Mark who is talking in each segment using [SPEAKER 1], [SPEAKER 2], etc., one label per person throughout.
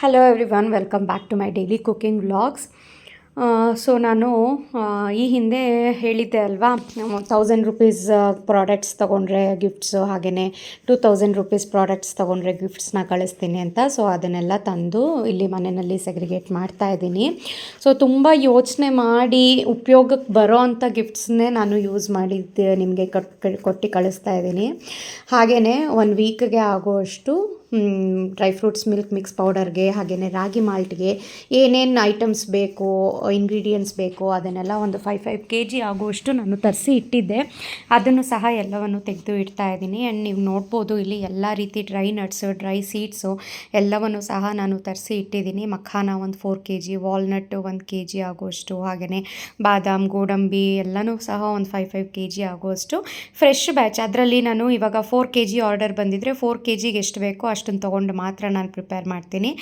[SPEAKER 1] Hello everyone welcome back to my daily cooking vlogs so ನಾನು ಈ ಹಿಂದೆ ಹೇಳಿದ್ದೆ ಅಲ್ವಾ ತೌಸಂಡ್ ರುಪೀಸ್ ಪ್ರಾಡಕ್ಟ್ಸ್ ತೊಗೊಂಡ್ರೆ ಗಿಫ್ಟ್ಸು ಹಾಗೆಯೇ ಟೂ ತೌಸಂಡ್ ರುಪೀಸ್ ಪ್ರಾಡಕ್ಟ್ಸ್ ತೊಗೊಂಡ್ರೆ ಗಿಫ್ಟ್ಸ್ನ ಕಳಿಸ್ತೀನಿ ಅಂತ. ಸೊ ಅದನ್ನೆಲ್ಲ ತಂದು ಇಲ್ಲಿ ಮನೆಯಲ್ಲಿ ಸೆಗ್ರಿಗೇಟ್ ಮಾಡ್ತಾ ಇದ್ದೀನಿ. ಸೊ ತುಂಬ ಯೋಚನೆ ಮಾಡಿ ಉಪಯೋಗಕ್ಕೆ ಬರೋ ಅಂಥ ಗಿಫ್ಟ್ಸ್ನೇ ನಾನು ಯೂಸ್ ಮಾಡಿದ್ದೆ, ನಿಮಗೆ ಕೊಟ್ಟು ಕಳಿಸ್ತಾ ಇದ್ದೀನಿ. ಹಾಗೆಯೇ ಒಂದು ವೀಕ್ಗೆ ಆಗುವಷ್ಟು ಡ್ರೈ ಫ್ರೂಟ್ಸ್ ಮಿಲ್ಕ್ ಮಿಕ್ಸ್ ಪೌಡರ್ಗೆ ಹಾಗೆಯೇ ರಾಗಿ ಮಾಲ್ಟ್ಗೆ ಏನೇನು ಐಟಮ್ಸ್ ಬೇಕು ಇಂಗ್ರೀಡಿಯೆಂಟ್ಸ್ ಬೇಕು, ಅದನ್ನೆಲ್ಲ ಒಂದು ಫೈವ್ ಫೈವ್ ಕೆ ಜಿ ಆಗುವಷ್ಟು ನಾನು ತರಿಸಿ ಇಟ್ಟಿದ್ದೆ. ಅದನ್ನು ಸಹ ಎಲ್ಲವನ್ನು ತೆಗೆದು ಇಡ್ತಾ ಇದ್ದೀನಿ. ಆ್ಯಂಡ್ ನೀವು ನೋಡ್ಬೋದು, ಇಲ್ಲಿ ಎಲ್ಲ ರೀತಿ ಡ್ರೈ ನಟ್ಸು ಡ್ರೈ ಸೀಡ್ಸು ಎಲ್ಲವನ್ನು ಸಹ ನಾನು ತರಿಸಿ ಇಟ್ಟಿದ್ದೀನಿ. ಮಖಾನ ಒಂದು ಫೋರ್ ಕೆ ಜಿ ವಾಲ್ನಟ್ಟು ಒಂದು ಕೆ ಜಿ ಆಗುವಷ್ಟು ಹಾಗೆಯೇ ಬಾದಾಮ್, ಗೋಡಂಬಿ ಎಲ್ಲನೂ ಸಹ ಒಂದು ಫೈವ್ ಫೈವ್ ಕೆ ಜಿ ಆಗುವಷ್ಟು. ಫ್ರೆಶ್ ಬ್ಯಾಚ್ ಅದರಲ್ಲಿ ನಾನು ಇವಾಗ ಫೋರ್ ಕೆ ಜಿ ಆರ್ಡರ್ ಬಂದಿದ್ದರೆ ಫೋರ್ ಕೆ ಜಿಗೆ ಎಷ್ಟು ಬೇಕೋ ಅಷ್ಟನ್ನು ತೊಗೊಂಡು ಮಾತ್ರ ನಾನು ಪ್ರಿಪೇರ್ ಮಾಡ್ತೀನಿ.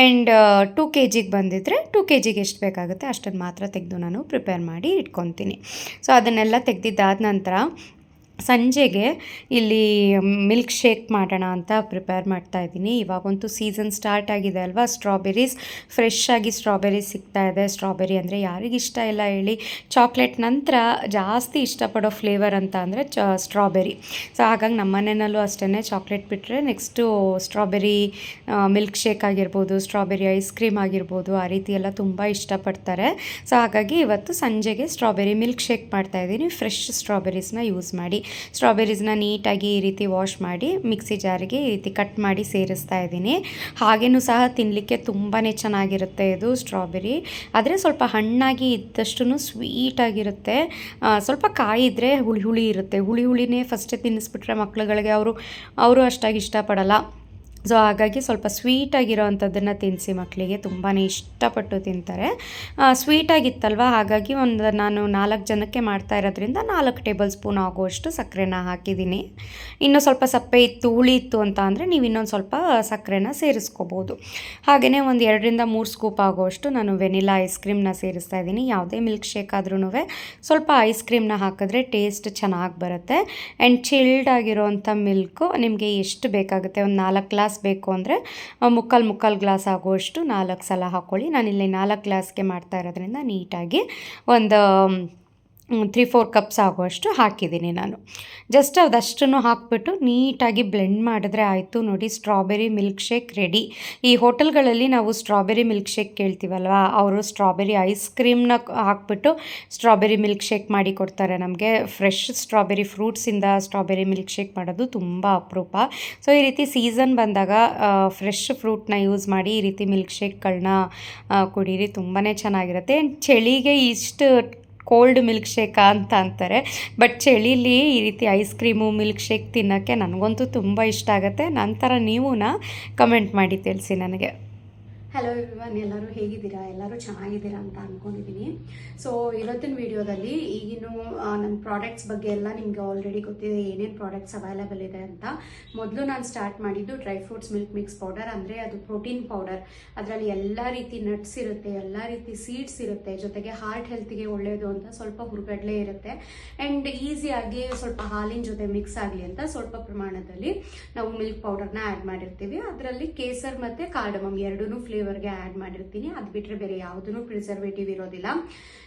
[SPEAKER 1] ಆ್ಯಂಡ್ ಟೂ ಕೆ ಜಿಗೆ ಬಂದಿದ್ದರೆ ಟೂ ಕೆ ಜಿಗೆ ಎಷ್ಟು ಬೇಕಾಗುತ್ತೆ ಅಷ್ಟನ್ನು ಮಾತ್ರ ತೆಗೆದು ನಾನು ಪ್ರಿಪೇರ್ ಮಾಡಿ ಇಟ್ಕೊತೀನಿ. ಸೊ ಅದನ್ನೆಲ್ಲ ತೆಗೆದಿದ್ದಾದ ನಂತರ ಸಂಜೆಗೆ ಇಲ್ಲಿ ಮಿಲ್ಕ್ ಶೇಕ್ ಮಾಡೋಣ ಅಂತ ಪ್ರಿಪೇರ್ ಮಾಡ್ತಾ ಇದ್ದೀನಿ. ಇವಾಗಂತೂ ಸೀಸನ್ ಸ್ಟಾರ್ಟ್ ಆಗಿದೆ ಅಲ್ವಾ? ಸ್ಟ್ರಾಬೆರೀಸ್, ಫ್ರೆಶ್ ಆಗಿ ಸ್ಟ್ರಾಬೆರಿ ಸಿಗ್ತಾ ಇದೆ. ಸ್ಟ್ರಾಬೆರಿ ಅಂದರೆ ಯಾರಿಗೆ ಇಷ್ಟ ಇಲ್ಲ ಹೇಳಿ. ಚಾಕ್ಲೇಟ್ ನಂತರ ಜಾಸ್ತಿ ಇಷ್ಟಪಡೋ ಫ್ಲೇವರ್ ಅಂತ ಅಂದರೆ ಚ, ಸ್ಟ್ರಾಬೆರಿ. ಸೊ, ಹಾಗಾಗಿ ನಮ್ಮ ಮನೆಯಲ್ಲೂ ಅಷ್ಟೇ ಚಾಕ್ಲೇಟ್ ಬಿಟ್ಟರೆ ನೆಕ್ಸ್ಟು ಸ್ಟ್ರಾಬೆರಿ ಮಿಲ್ಕ್ ಶೇಕ್ ಆಗಿರ್ಬೋದು, ಸ್ಟ್ರಾಬೆರಿ ಐಸ್ ಕ್ರೀಮ್ ಆಗಿರ್ಬೋದು, ಆ ರೀತಿ ಎಲ್ಲ ತುಂಬ ಇಷ್ಟಪಡ್ತಾರೆ. ಸೊ, ಹಾಗಾಗಿ ಇವತ್ತು ಸಂಜೆಗೆ ಸ್ಟ್ರಾಬೆರಿ ಮಿಲ್ಕ್ ಶೇಕ್ ಮಾಡ್ತಾ ಇದ್ದೀನಿ. ಫ್ರೆಶ್ ಸ್ಟ್ರಾಬೆರೀಸ್ನ ಯೂಸ್ ಮಾಡಿ. ಸ್ಟ್ರಾಬೆರೀಸ್ನ ನೀಟಾಗಿ ಈ ರೀತಿ ವಾಶ್ ಮಾಡಿ ಮಿಕ್ಸಿ ಜಾರಿಗೆ ಈ ರೀತಿ ಕಟ್ ಮಾಡಿ ಸೇರಿಸ್ತಾ ಇದ್ದೀನಿ. ಹಾಗೇನೂ ಸಹ ತಿನ್ನಲಿಕ್ಕೆ ತುಂಬಾ ಚೆನ್ನಾಗಿರುತ್ತೆ ಇದು ಸ್ಟ್ರಾಬೆರಿ. ಆದರೆ ಸ್ವಲ್ಪ ಹಣ್ಣಾಗಿ ಇದ್ದಷ್ಟು ಸ್ವೀಟಾಗಿರುತ್ತೆ. ಸ್ವಲ್ಪ ಕಾಯಿದ್ರೆ ಹುಳಿ ಹುಳಿ ಇರುತ್ತೆ. ಹುಳಿ ಹುಳಿನೇ ಫಸ್ಟೇ ತಿನ್ನಿಸ್ಬಿಟ್ರೆ ಮಕ್ಳುಗಳಿಗೆ ಅವರು ಅವರು ಅಷ್ಟಾಗಿ ಇಷ್ಟಪಡಲ್ಲ. ಸೊ ಹಾಗಾಗಿ ಸ್ವಲ್ಪ ಸ್ವೀಟಾಗಿರೋ ಅಂಥದ್ದನ್ನು ತಿನ್ನಿಸಿ ಮಕ್ಕಳಿಗೆ ತುಂಬಾ ಇಷ್ಟಪಟ್ಟು ತಿಂತಾರೆ. ಸ್ವೀಟಾಗಿತ್ತಲ್ವ ಹಾಗಾಗಿ ಒಂದು ನಾನು ನಾಲ್ಕು ಜನಕ್ಕೆ ಮಾಡ್ತಾ ಇರೋದ್ರಿಂದ ನಾಲ್ಕು ಟೇಬಲ್ ಸ್ಪೂನ್ ಆಗುವಷ್ಟು ಸಕ್ಕರೆನ ಹಾಕಿದ್ದೀನಿ. ಇನ್ನೂ ಸ್ವಲ್ಪ ಸಪ್ಪೆ ಇತ್ತು, ಹುಳಿ ಇತ್ತು ಅಂತ ಅಂದರೆ ನೀವು ಇನ್ನೊಂದು ಸ್ವಲ್ಪ ಸಕ್ಕರೆನ ಸೇರಿಸ್ಕೋಬೋದು. ಹಾಗೆಯೇ ಒಂದು ಎರಡರಿಂದ ಮೂರು ಸ್ಕೂಪ್ ಆಗುವಷ್ಟು ನಾನು ವೆನಿಲಾ ಐಸ್ ಕ್ರೀಮ್ನ ಸೇರಿಸ್ತಾ ಇದ್ದೀನಿ. ಯಾವುದೇ ಮಿಲ್ಕ್ ಶೇಕ್ ಆದ್ರೂ ಸ್ವಲ್ಪ ಐಸ್ ಕ್ರೀಮ್ನ ಹಾಕಿದ್ರೆ ಟೇಸ್ಟ್ ಚೆನ್ನಾಗಿ ಬರುತ್ತೆ. ಆ್ಯಂಡ್ ಚಿಲ್ಡ್ ಆಗಿರೋವಂಥ ಮಿಲ್ಕು ನಿಮಗೆ ಎಷ್ಟು ಬೇಕಾಗುತ್ತೆ? ಒಂದು ನಾಲ್ಕು ಗ್ಲಾಸ್ ಬೇಕು ಅಂದರೆ ಮುಕ್ಕಾಲು ಮುಕ್ಕಾಲು ಗ್ಲಾಸ್ ಆಗುವಷ್ಟು ನಾಲ್ಕು ಸಲ ಹಾಕ್ಕೊಳ್ಳಿ ನಾನಿಲ್ಲಿ ನಾಲ್ಕು ಗ್ಲಾಸ್ಗೆ ಮಾಡ್ತಾ ಇರೋದ್ರಿಂದ ನೀಟಾಗಿ ಒಂದು ತ್ರೀ ಫೋರ್ ಕಪ್ಸ್ ಆಗುವಷ್ಟು ಹಾಕಿದ್ದೀನಿ ನಾನು. ಜಸ್ಟ್ ಅದಷ್ಟನ್ನು ಹಾಕಿಬಿಟ್ಟು ನೀಟಾಗಿ ಬ್ಲೆಂಡ್ ಮಾಡಿದ್ರೆ ಆಯಿತು ನೋಡಿ ಸ್ಟ್ರಾಬೆರಿ ಮಿಲ್ಕ್ ಶೇಕ್ ರೆಡಿ ಈ ಹೋಟೆಲ್ಗಳಲ್ಲಿ ನಾವು ಸ್ಟ್ರಾಬೆರಿ ಮಿಲ್ಕ್ ಶೇಕ್ ಕೇಳ್ತೀವಲ್ವ, ಅವರು ಸ್ಟ್ರಾಬೆರಿ ಐಸ್ ಕ್ರೀಮ್ನ ಹಾಕ್ಬಿಟ್ಟು ಸ್ಟ್ರಾಬೆರಿ ಮಿಲ್ಕ್ ಶೇಕ್ ಮಾಡಿ ಕೊಡ್ತಾರೆ ನಮಗೆ. ಫ್ರೆಶ್ ಸ್ಟ್ರಾಬೆರಿ ಫ್ರೂಟ್ಸಿಂದ ಸ್ಟ್ರಾಬೆರಿ ಮಿಲ್ಕ್ ಶೇಕ್ ಮಾಡೋದು ತುಂಬ ಅಪರೂಪ. ಸೊ ಈ ರೀತಿ ಸೀಸನ್ ಬಂದಾಗ ಫ್ರೆಶ್ ಫ್ರೂಟ್ನ ಯೂಸ್ ಮಾಡಿ ಈ ರೀತಿ ಮಿಲ್ಕ್ ಶೇಕ್ಗಳನ್ನ ಕುಡೀರಿ ತುಂಬಾ ಚೆನ್ನಾಗಿರುತ್ತೆ. ಆ್ಯಂಡ್ ಚಳಿಗೆ ಇಷ್ಟು ಕೋಲ್ಡ್ ಮಿಲ್ಕ್ ಶೇಕ್ ಅಂತ ಅಂತಾರೆ. ಬಟ್ ಚಳಿಲಿ ಈ ರೀತಿ ಐಸ್ ಕ್ರೀಮು ಮಿಲ್ಕ್ ಶೇಕ್ ತಿನ್ನೋಕ್ಕೆ ನನಗಂತೂ ತುಂಬ ಇಷ್ಟ ಆಗುತ್ತೆ. ನಂತರ ನೀವು ಕಮೆಂಟ್ ಮಾಡಿ ತಿಳಿಸಿ ನನಗೆ. ಹಲೋ ಇವನ್ ಎಲ್ಲರೂ ಹೇಗಿದ್ದೀರಾ? ಎಲ್ಲರೂ ಚೆನ್ನಾಗಿದ್ದೀರಾ ಅಂತ ಅಂದ್ಕೊಂಡಿದ್ದೀನಿ ಸೊ ಇವತ್ತಿನ ವಿಡಿಯೋದಲ್ಲಿ ಈಗಿನ ನನ್ನ ಪ್ರಾಡಕ್ಟ್ಸ್ ಬಗ್ಗೆ ಎಲ್ಲ ನಿಮಗೆ ಆಲ್ರೆಡಿ ಗೊತ್ತಿದೆ, ಏನೇನು ಪ್ರಾಡಕ್ಟ್ಸ್ ಅವೈಲೇಬಲ್ ಇದೆ ಅಂತ. ಮೊದಲು ನಾನು ಸ್ಟಾರ್ಟ್ ಮಾಡಿದ್ದು dry fruits milk mix powder ಅಂದರೆ ಅದು ಪ್ರೋಟೀನ್ ಪೌಡರ್ ಅದರಲ್ಲಿ ಎಲ್ಲ ರೀತಿ ನಟ್ಸ್ ಇರುತ್ತೆ, ಎಲ್ಲ ರೀತಿ ಸೀಡ್ಸ್ ಇರುತ್ತೆ. ಜೊತೆಗೆ ಹಾರ್ಟ್ ಹೆಲ್ತ್ಗೆ ಒಳ್ಳೆಯದು ಅಂತ ಸ್ವಲ್ಪ ಹುರುಗಡ್ಲೆ ಇರುತ್ತೆ. ಆ್ಯಂಡ್ ಈಸಿಯಾಗಿ ಸ್ವಲ್ಪ ಹಾಲಿನ ಜೊತೆ ಮಿಕ್ಸ್ ಆಗಲಿ ಅಂತ ಸ್ವಲ್ಪ ಪ್ರಮಾಣದಲ್ಲಿ ನಾವು ಮಿಲ್ಕ್ ಪೌಡರ್ನ ಆ್ಯಡ್ ಮಾಡಿರ್ತೀವಿ. ಅದರಲ್ಲಿ ಕೇಸರ್ ಮತ್ತು ಕಾರ್ಡಮಮ್ ಎರಡೂ ಫ್ಲೇವರ್ಗೆ ಆ್ಯಡ್ ಮಾಡಿರ್ತೀನಿ. ಅದು ಬಿಟ್ಟರೆ ಬೇರೆ ಯಾವುದೂ ಪ್ರಿಸರ್ವೇಟಿವ್ ಇರೋದಿಲ್ಲ.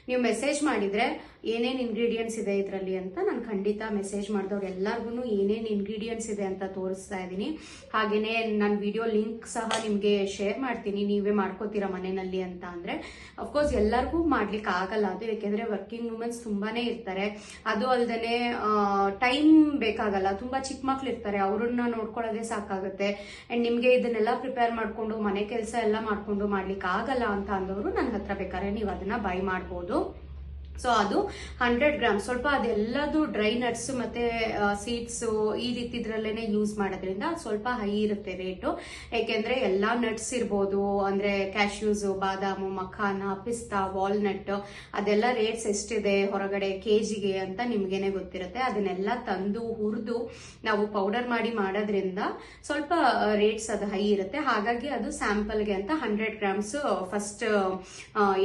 [SPEAKER 1] ನೀವು ಮೆಸೇಜ್ ಮಾಡಿದರೆ ಏನೇನು ಇಂಗ್ರೀಡಿಯೆಂಟ್ಸ್ ಇದೆ ಇದರಲ್ಲಿ ಅಂತ ನಾನು ಖಂಡಿತ ಮೆಸೇಜ್ ಮಾಡಿದವ್ರು ಎಲ್ಲರಿಗೂ ಏನೇನು ಇಂಗ್ರೀಡಿಯೆಂಟ್ಸ್ ಇದೆ ಅಂತ ತೋರಿಸ್ತಾ ಇದ್ದೀನಿ. ಹಾಗೆಯೇ ನಾನು ವಿಡಿಯೋ ಲಿಂಕ್ ಸಹ ನಿಮಗೆ ಶೇರ್ ಮಾಡ್ತೀನಿ. ನೀವೇ ಮಾಡ್ಕೋತೀರಾ ಮನೆಯಲ್ಲಿ ಅಂತ ಅಂದರೆ ಅಫ್ಕೋರ್ಸ್ ಎಲ್ಲರಿಗೂ ಮಾಡ್ಲಿಕ್ಕೆ ಆಗಲ್ಲ ಅದು. ಏಕೆಂದರೆ ವರ್ಕಿಂಗ್ ವುಮೆನ್ಸ್ ತುಂಬಾ ಇರ್ತಾರೆ. ಅದು ಅಲ್ಲದೆ ಟೈಮ್ ಬೇಕಾಗಲ್ಲ. ತುಂಬ ಚಿಕ್ಕ ಮಕ್ಳು ಇರ್ತಾರೆ ಅವ್ರನ್ನ ನೋಡ್ಕೊಳ್ಳೋದೇ ಸಾಕಾಗುತ್ತೆ. ಆ್ಯಂಡ್ ನಿಮಗೆ ಇದನ್ನೆಲ್ಲ ಪ್ರಿಪೇರ್ ಮಾಡಿಕೊಂಡು ಮನೆ ಕೆಲಸ ಎಲ್ಲ ಮಾಡಿಕೊಂಡು ಮಾಡ್ಲಿಕ್ಕೆ ಆಗಲ್ಲ ಅಂತ ಅಂದವರು ನನ್ನ ಹತ್ರ ಬೇಕಾದ್ರೆ ನೀವು ಅದನ್ನ ಬೈ ಮಾಡ್ಬೋದು. ಸೊ ಅದು ಹಂಡ್ರೆಡ್ ಗ್ರಾಮ್ ಸ್ವಲ್ಪ ಅದೆಲ್ಲದು ಡ್ರೈ ನಟ್ಸ್ ಮತ್ತೆ ಸೀಡ್ಸ್ ಈ ರೀತಿದ್ರಲ್ಲೇನೆ ಯೂಸ್ ಮಾಡೋದ್ರಿಂದ ಸ್ವಲ್ಪ ಹೈ ಇರುತ್ತೆ ರೇಟು ಯಾಕೆಂದ್ರೆ ಎಲ್ಲಾ ನಟ್ಸ್ ಇರ್ಬೋದು, ಅಂದ್ರೆ ಕ್ಯಾಶ್ಯೂಸ್ ಬಾದಾಮು, ಮಖಾನ, ಪಿಸ್ತಾ ವಾಲ್ನಟ್ ಅದೆಲ್ಲ ರೇಟ್ಸ್ ಎಷ್ಟಿದೆ ಹೊರಗಡೆ ಕೆಜಿಗೆ ಅಂತ ನಿಮ್ಗೇನೆ ಗೊತ್ತಿರುತ್ತೆ. ಅದನ್ನೆಲ್ಲ ತಂದು, ಹುರಿದು ನಾವು ಪೌಡರ್ ಮಾಡಿ ಮಾಡೋದ್ರಿಂದ ಸ್ವಲ್ಪ ರೇಟ್ಸ್ ಅದು ಹೈ ಇರುತ್ತೆ. ಹಾಗಾಗಿ ಅದು ಸ್ಯಾಂಪಲ್ಗೆ ಅಂತ ಹಂಡ್ರೆಡ್ ಗ್ರಾಮ್ಸ್ ಫಸ್ಟ್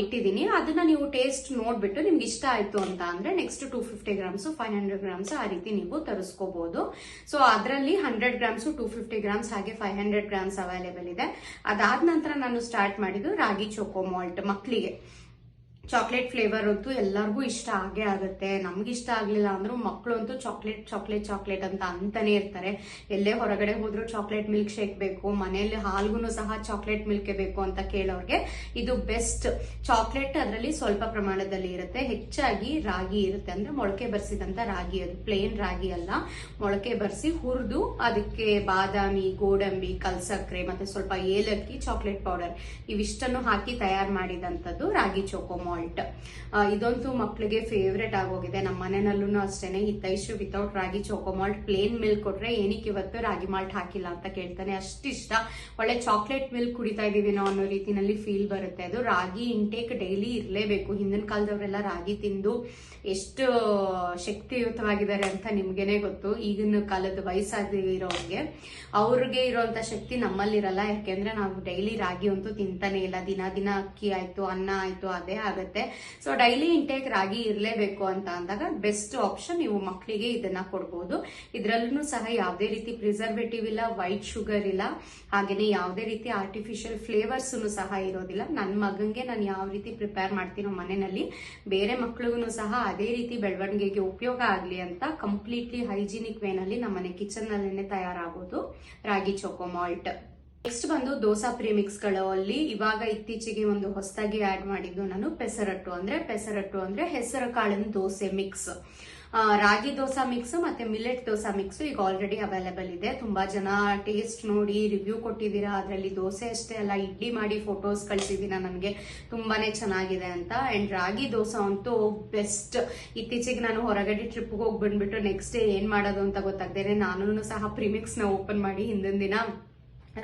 [SPEAKER 1] ಇಟ್ಟಿದ್ದೀನಿ. ಅದನ್ನ ನೀವು ಟೇಸ್ಟ್ ನೋಡ್ಬಿಟ್ಟು ನಿಮ್ಗೆ ನಿಮ್ಗೆ ಇಷ್ಟ ಆಯ್ತು ಅಂತ ಅಂದ್ರೆ next two fifty grams five hundred grams ಆ ರೀತಿ ನೀವು ತರಿಸ್ಕೋಬಹುದು ಸೊ ಅದರಲ್ಲಿ hundred grams two fifty grams ಹಾಗೆ ಫೈವ್ ಹಂಡ್ರೆಡ್ ಗ್ರಾಮ್ಸ್ ಅವೈಲೇಬಲ್ ಇದೆ. ಅದಾದ ನಂತರ ನಾನು ಸ್ಟಾರ್ಟ್ ಮಾಡಿದ್ದು ರಾಗಿ ಚೋಕೋ ಮಾಲ್ಟ್ ಮಕ್ಕಳಿಗೆ ಚಾಕ್ಲೇಟ್ ಫ್ಲೇವರ್ ಅಂತೂ ಎಲ್ಲರಿಗೂ ಇಷ್ಟ ಆಗೇ ಆಗುತ್ತೆ. ನಮ್ಗೆ ಇಷ್ಟ ಆಗಲಿಲ್ಲ ಅಂದ್ರೂ ಮಕ್ಕಳು ಅಂತೂ ಚಾಕ್ಲೇಟ್ ಚಾಕ್ಲೇಟ್ ಚಾಕ್ಲೇಟ್ ಅಂತ ಅಂತಾನೆ ಇರ್ತಾರೆ. ಎಲ್ಲೇ ಹೊರಗಡೆ ಹೋದ್ರು ಚಾಕ್ಲೇಟ್ ಮಿಲ್ಕ್ ಶೇಕ್ ಬೇಕು, ಮನೆಯಲ್ಲಿ ಹಾಲ್ಗೂ ಸಹ ಚಾಕ್ಲೇಟ್ ಮಿಲ್ಕ್ ಬೇಕು ಅಂತ ಕೇಳೋರ್ಗೆ ಇದು ಬೆಸ್ಟ್ ಚಾಕ್ಲೇಟ್ ಅದರಲ್ಲಿ ಸ್ವಲ್ಪ ಪ್ರಮಾಣದಲ್ಲಿ ಇರುತ್ತೆ. ಹೆಚ್ಚಾಗಿ ರಾಗಿ ಇರುತ್ತೆ ಅಂದ್ರೆ ಮೊಳಕೆ ಬರ್ಸಿದಂತ ರಾಗಿ ಅದು ಪ್ಲೇನ್ ರಾಗಿ ಅಲ್ಲ. ಮೊಳಕೆ ಬರ್ಸಿ ಹುರಿದು ಅದಕ್ಕೆ ಬಾದಾಮಿ, ಗೋಡಂಬಿ ಕಲ್ಸಕ್ರೆ ಮತ್ತೆ ಸ್ವಲ್ಪ ಏಲಕ್ಕಿ ಚಾಕ್ಲೇಟ್ ಪೌಡರ್ ಇವಿಷ್ಟನ್ನು ಹಾಕಿ ತಯಾರು ಮಾಡಿದಂಥದ್ದು ರಾಗಿ ಚೋಕೋ ಮಾಲ್ಟ್ ಇದಂತೂ ಮಕ್ಕಳಿಗೆ ಫೇವ್ರೇಟ್ ಆಗೋಗಿದೆ. ನಮ್ಮ ಮನೆಯಲ್ಲೂ ಅಷ್ಟೇನೆ. ಹಿತೈಷು ವಿತೌಟ್ ರಾಗಿ ಚೋಕೋ ಮಾಲ್ಟ್ ಪ್ಲೇನ್ ಮಿಲ್ಕ್ ಕೊಟ್ರೆ ಏನಕ್ಕೆ ಇವತ್ತು ರಾಗಿ ಮಾಲ್ಟ್ ಹಾಕಿಲ್ಲ ಅಂತ ಕೇಳ್ತಾನೆ. ಅಷ್ಟಿಷ್ಟ. ಒಳ್ಳೆ ಚಾಕ್ಲೇಟ್ ಮಿಲ್ಕ್ ಕುಡಿತಾ ಇದೀವಿ ಅನ್ನೋ ರೀತಿನಲ್ಲಿ ಫೀಲ್ ಬರುತ್ತೆ. ಅದು ರಾಗಿ ಇಂಟೇಕ್ ಡೈಲಿ ಇರಲೇಬೇಕು. ಹಿಂದಿನ ಕಾಲದವರೆಲ್ಲ ರಾಗಿ ತಿಂದು ಎಷ್ಟು ಶಕ್ತಿಯುತವಾಗಿದ್ದಾರೆ ಅಂತ ನಿಮ್ಗೆನೆ ಗೊತ್ತು. ಈಗಿನ ಕಾಲದ ವಯಸ್ಸಾಗಿರೋರಿಗೆ ಅವ್ರಿಗೆ ಇರೋಂಥ ಶಕ್ತಿ ನಮ್ಮಲ್ಲಿರಲ್ಲ. ಯಾಕೆಂದ್ರೆ ನಾವು ಡೈಲಿ ರಾಗಿ ಅಂತೂ ತಿಂತಾನೆ ಇಲ್ಲ. ದಿನ ದಿನ ಅಕ್ಕಿ ಆಯ್ತು, ಅನ್ನ ಆಯ್ತು, ಅದೇ ಆಗುತ್ತೆ. ಸೊ ಡೈಲಿ ಇಂಟೇಕ್ ರಾಗಿ ಇರಲೇಬೇಕು ಅಂತ ಅಂದಾಗ ಬೆಸ್ಟ್ ಆಪ್ಷನ್ ನೀವು ಮಕ್ಕಳಿಗೆ ಇದನ್ನ ಕೊಡ್ಬೋದು. ಇದರಲ್ಲೂ ಸಹ ಯಾವುದೇ ರೀತಿ ಪ್ರಿಸರ್ವೇಟಿವ್ ಇಲ್ಲ ವೈಟ್ ಶುಗರ್ ಇಲ್ಲ, ಹಾಗೇನೆ ಯಾವುದೇ ರೀತಿ ಆರ್ಟಿಫಿಷಿಯಲ್ ಫ್ಲೇವರ್ಸ್ ಸಹ ಇರೋದಿಲ್ಲ. ನನ್ನ ಮಗಂಗೆ ನಾನು ಯಾವ ರೀತಿ ಪ್ರಿಪೇರ್ ಮಾಡ್ತೀನೋ ಮನೆಯಲ್ಲಿ, ಬೇರೆ ಮಕ್ಳಿಗೂ ಸಹ ಅದೇ ರೀತಿ ಬೆಳವಣಿಗೆಗೆ ಉಪಯೋಗ ಆಗಲಿ ಅಂತ ಕಂಪ್ಲೀಟ್ಲಿ ಹೈಜಿನಿಕ್ ವೇನಲ್ಲಿ ನಮ್ಮನೆ ಕಿಚನ್ ನಲ್ಲೇನೆ ತಯಾರಾಗೋದು ರಾಗಿ ಚೋಕೋ ಮಾಲ್ಟ್ ನೆಕ್ಸ್ಟ್ ಬಂದು ದೋಸಾ ಪ್ರೀಮಿಕ್ಸ್ಗಳಲ್ಲಿ ಇವಾಗ ಇತ್ತೀಚೆಗೆ ಒಂದು ಹೊಸದಾಗಿ ಆಡ್ ಮಾಡಿದ್ದು ನಾನು ಪೆಸರಟ್ಟು. ಅಂದ್ರೆ ಪೆಸರಟ್ಟು ಅಂದ್ರೆ ಹೆಸರು ಕಾಳಿನ ದೋಸೆ ಮಿಕ್ಸ್ ರಾಗಿ ದೋಸಾ ಮಿಕ್ಸ್ ಮತ್ತೆ ಮಿಲೆಟ್ ದೋಸಾ ಮಿಕ್ಸ್ ಈಗ ಆಲ್ರೆಡಿ ಅವೈಲೇಬಲ್ ಇದೆ. ತುಂಬಾ ಜನ ಟೇಸ್ಟ್ ನೋಡಿ ರಿವ್ಯೂ ಕೊಟ್ಟಿದ್ದೀರಾ. ಅದರಲ್ಲಿ ದೋಸೆ ಅಷ್ಟೇ ಅಲ್ಲ, ಇಡ್ಲಿ ಮಾಡಿ ಫೋಟೋಸ್ ಕಳಿಸಿದ್ದೀರಾ ನನಗೆ ತುಂಬಾನೇ ಚೆನ್ನಾಗಿದೆ ಅಂತ. ಅಂಡ್ ರಾಗಿ ದೋಸಾ ಅಂತೂ ಬೆಸ್ಟ್ ಇತ್ತೀಚೆಗೆ ನಾನು ಹೊರಗಡೆ ಟ್ರಿಪ್ಗೆ ಹೋಗಿ ಬಂದ್ಬಿಟ್ಟು ನೆಕ್ಸ್ಟ್ ಡೇ ಏನ್ ಮಾಡೋದು ಅಂತ ಗೊತ್ತಾಗ್ದೇನೆ ನಾನು ಸಹ ಪ್ರಿಮಿಕ್ಸ್ನ ಓಪನ್ ಮಾಡಿ ಹಿಂದಿನ ದಿನ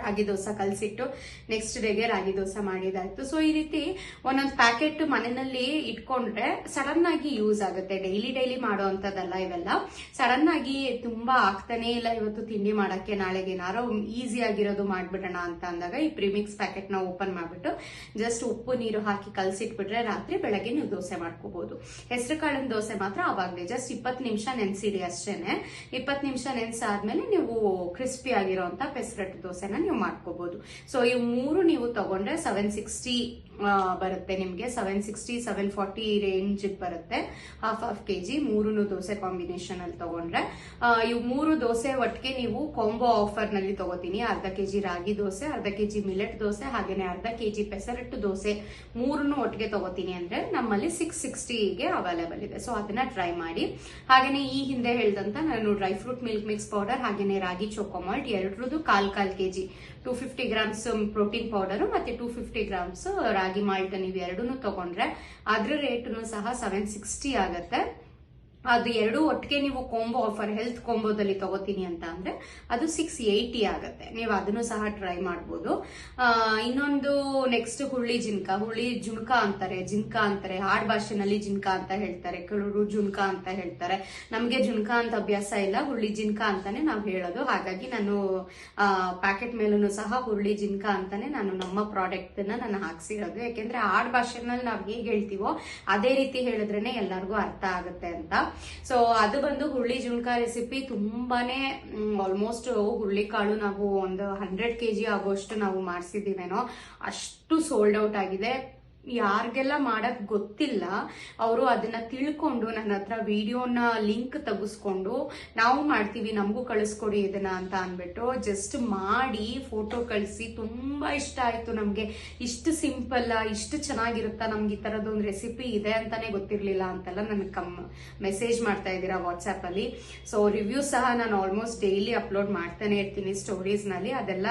[SPEAKER 1] ರಾಗಿ ದೋಸೆ ಕಲಸಿಟ್ಟು ನೆಕ್ಸ್ಟ್ ಡೇಗೆ ರಾಗಿ ದೋಸೆ ಮಾಡಿದಾಯ್ತು. ಸೊ ಈ ರೀತಿ ಒಂದೊಂದು ಪ್ಯಾಕೆಟ್ ಮನೆಯಲ್ಲಿ ಇಟ್ಕೊಂಡ್ರೆ ಸಡನ್ ಆಗಿ ಯೂಸ್ ಆಗುತ್ತೆ. ಡೈಲಿ ಡೈಲಿ ಮಾಡೋ ಅಂತದಲ್ಲ ಇವೆಲ್ಲ. ಸಡನ್ ಆಗಿ ತುಂಬಾ ಆಗ್ತಾನೆ ಇಲ್ಲ ಇವತ್ತು ತಿಂಡಿ ಮಾಡಕ್ಕೆ. ನಾಳೆಗೆ ಏನಾರೋ ಈಸಿ ಆಗಿರೋದು ಮಾಡ್ಬಿಡೋಣ ಅಂತ ಅಂದಾಗ ಈ ಪ್ರಿಮಿಕ್ಸ್ ಪ್ಯಾಕೆಟ್ನ ಓಪನ್ ಮಾಡ್ಬಿಟ್ಟು ಜಸ್ಟ್ ಉಪ್ಪು, ನೀರು ಹಾಕಿ ಕಲಸಿಟ್ಬಿಟ್ರೆ ರಾತ್ರಿ ಬೆಳಗ್ಗೆ ನೀವು ದೋಸೆ ಮಾಡ್ಕೋಬಹುದು ಹೆಸರು ಕಾಳಿನ ದೋಸೆ ಮಾತ್ರ ಅವಾಗಲೇ. ಜಸ್ಟ್ ಇಪ್ಪತ್ತು ನಿಮಿಷ ನೆನೆಸಿಡಿ ಅಷ್ಟೇನೆ. ಇಪ್ಪತ್ತು ನಿಮಿಷ ನೆನೆಸಾದ್ಮೇಲೆ ನೀವು ಕ್ರಿಸ್ಪಿ ಆಗಿರೋಂಥ ಪೆಸರಟ್ಟು ದೋಸೆನ ನೀವು ಮಾಡ್ಕೋಬಹುದು ಸೊ ಈ ಮೂರು ನೀವು ತಗೊಂಡ್ರೆ ಸೆವೆನ್ ಸಿಕ್ಸ್ಟಿ ಬರುತ್ತೆ ನಿಮಗೆ. Seven sixty seven forty range ಬರುತ್ತೆ. ಹಾಫ್ ಹಾಫ್ ಕೆ ಜಿ ಮೂರು ದೋಸೆ ಕಾಂಬಿನೇಷನ್ ಅಲ್ಲಿ ತಗೊಂಡ್ರೆ. ಇವು ಮೂರು ದೋಸೆ ಒಟ್ಟಿಗೆ ನೀವು ಕಾಂಬೋ ಆಫರ್ನಲ್ಲಿ ತಗೋತೀನಿ. ಅರ್ಧ ಕೆ ಜಿ ರಾಗಿ ದೋಸೆ, ಅರ್ಧ ಕೆ ಜಿ ಮಿಲೆಟ್ ದೋಸೆ, ಹಾಗೇನೆ ಅರ್ಧ ಕೆ ಜಿ ಪೆಸರಟ್ಟು ದೋಸೆ ಮೂರನ್ನು ಒಟ್ಟಿಗೆ ತಗೋತೀನಿ ಅಂದ್ರೆ ನಮ್ಮಲ್ಲಿ ಸಿಕ್ಸ್ ಸಿಕ್ಸ್ಟಿಗೆ ಅವೈಲೇಬಲ್ ಇದೆ. ಸೊ ಅದನ್ನ ಟ್ರೈ ಮಾಡಿ. ಹಾಗೇನೆ ಈ ಹಿಂದೆ ಹೇಳ್ದಂತ ನಾನು dry fruit milk mix powder ಹಾಗೇನೆ ರಾಗಿ ಚೋಕೋಮಾಲ್ಟ್ ಎರಡರದ್ದು ಕಾಲ್ ಕಾಲ್ K G two fifty grams protein powder ಮತ್ತೆ ಟೂ ಫಿಫ್ಟಿ ಗ್ರಾಮ್ಸ್ ರಾಗಿ ಮಾಲ್ಟ್ ನೀವು ಎರಡನ್ನೂ ತಗೊಂಡ್ರೆ ಅದ್ರ ರೇಟ್ನು ಸಹ ಸೆವೆನ್ ಸಿಕ್ಸ್ಟಿ ಆಗತ್ತೆ. ಅದು ಎರಡು ಒಟ್ಟಿಗೆ ನೀವು ಕೊಂಬೋ ಆಫರ್ ಹೆಲ್ತ್ ಕೊಂಬೋದಲ್ಲಿ ತಗೋತೀನಿ ಅಂತ ಅಂದ್ರೆ ಅದು ಸಿಕ್ಸ್ ಏಯ್ಟಿ ಆಗುತ್ತೆ. ನೀವು ಅದನ್ನು ಸಹ ಟ್ರೈ ಮಾಡ್ಬೋದು. ಇನ್ನೊಂದು ನೆಕ್ಸ್ಟ್ ಹುಳ್ಳಿ ಜಿನ್ಕ. ಹುಳ್ಳಿ ಜುಣ್ಕ ಅಂತಾರೆ, ಜಿನ್ಕ ಅಂತಾರೆ. ಹಾಡ್ ಭಾಷೆನಲ್ಲಿ ಜಿನ್ಕ ಅಂತ ಹೇಳ್ತಾರೆ. ಕೆಲವರು ಜುನ್ಕ ಅಂತ ಹೇಳ್ತಾರೆ. ನಮಗೆ ಜುನ್ಕ ಅಂತ ಅಭ್ಯಾಸ ಇಲ್ಲ. ಹುಳ್ಳಿ ಜಿನ್ಕ ಅಂತಾನೆ ನಾವು ಹೇಳೋದು. ಹಾಗಾಗಿ ನಾನು ಪ್ಯಾಕೆಟ್ ಮೇಲೂ ಸಹ ಹುರುಳಿ ಜಿನ್ಕ ಅಂತಾನೆ ನಾನು ನಮ್ಮ ಪ್ರಾಡಕ್ಟ್ನ ನಾನು ಹಾಕ್ಸಿರೋದು ಯಾಕೆಂದ್ರೆ ಹಾಡ್ ಭಾಷೆನಲ್ಲಿ ನಾವು ಹೇಗೆ ಹೇಳ್ತೀವೋ ಅದೇ ರೀತಿ ಹೇಳಿದ್ರೇನೆ ಎಲ್ಲರಿಗೂ ಅರ್ಥ ಆಗುತ್ತೆ ಅಂತ. ಸೊ ಅದು ಬಂದು ಹುರುಳಿ ಜುಣ್ಕ ರೆಸಿಪಿ ತುಂಬಾನೇ ಆಲ್ಮೋಸ್ಟ್ ಹುರುಳಿ ಕಾಳು ನಾವು ಒಂದು ಹಂಡ್ರೆಡ್ ಕೆ ಜಿ ಆಗೋಷ್ಟು ನಾವು ಮಾಡಿಸಿದ್ದೀವೇನೋ, ಅಷ್ಟು ಸೋಲ್ಡ್ ಔಟ್ ಆಗಿದೆ. ಯಾರಿಗೆಲ್ಲ ಮಾಡಕ್ ಗೊತ್ತಿಲ್ಲ, ಅವರು ಅದನ್ನ ತಿಳ್ಕೊಂಡು ನನ್ನ ಹತ್ರ ವಿಡಿಯೋನ ಲಿಂಕ್ ತೆಗೆಸ್ಕೊಂಡು, ನಾವು ಮಾಡ್ತೀವಿ, ನಮಗೂ ಕಳಿಸ್ಕೊಡಿ ಇದನ್ನ ಅಂತ ಅಂದ್ಬಿಟ್ಟು ಜಸ್ಟ್ ಮಾಡಿ ಫೋಟೋ ಕಳಿಸಿ ತುಂಬಾ ಇಷ್ಟ ಆಯ್ತು ನಮ್ಗೆ. ಇಷ್ಟು ಸಿಂಪಲ್ ಇಷ್ಟು ಚೆನ್ನಾಗಿರುತ್ತಾ ನಮ್ಗೆ ಈ ತರದ್ದು ಒಂದು ರೆಸಿಪಿ ಇದೆ ಅಂತಾನೆ ಗೊತ್ತಿರ್ಲಿಲ್ಲ ಅಂತೆಲ್ಲ ನನಗೆ ಕಮ್ ಮೆಸೇಜ್ ಮಾಡ್ತಾ ಇದ್ದೀರಾ ವಾಟ್ಸ್ಆಪ್ ಅಲ್ಲಿ. ಸೊ ರಿವ್ಯೂ ಸಹ ನಾನು ಆಲ್ಮೋಸ್ಟ್ ಡೈಲಿ ಅಪ್ಲೋಡ್ ಮಾಡ್ತಾನೆ ಇರ್ತೀನಿ ಸ್ಟೋರೀಸ್ನಲ್ಲಿ. ಅದೆಲ್ಲ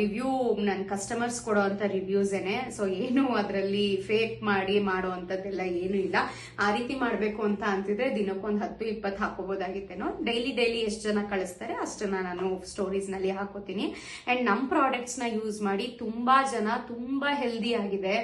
[SPEAKER 1] ರಿವ್ಯೂ ನನ್ನ ಕಸ್ಟಮರ್ಸ್ ಕೊಡೋ ಅಂತ ರಿವ್ಯೂಸ್ ಏನೆ. ಸೊ ಏನು ಅದರಲ್ಲಿ ಫೇಕ್ ಮಾಡಿ ಮಾಡೋ ಅಂತದ್ದೆಲ್ಲ ಏನು ಇಲ್ಲ. ಆ ರೀತಿ ಮಾಡಬೇಕು ಅಂತ ಅಂತಿದ್ರೆ ದಿನಕ್ಕೊಂದು ಹತ್ತು, ಇಪ್ಪತ್ತು ಹಾಕೋಬಹುದಾಗಿತ್ತೇನೋ ಡೈಲಿ ಡೈಲಿ ಎಷ್ಟು ಜನ ಕಳಿಸ್ತಾರೆ ಅಷ್ಟನ್ನ ನಾನು ಸ್ಟೋರೀಸ್ನಲ್ಲಿ ಹಾಕೋತೀನಿ. ಅಂಡ್ ನಮ್ಮ ಪ್ರಾಡಕ್ಟ್ಸ್ನ ಯೂಸ್ ಮಾಡಿ ತುಂಬಾ ಜನ ತುಂಬಾ ಹೆಲ್ದಿ ಆಗಿದೆ.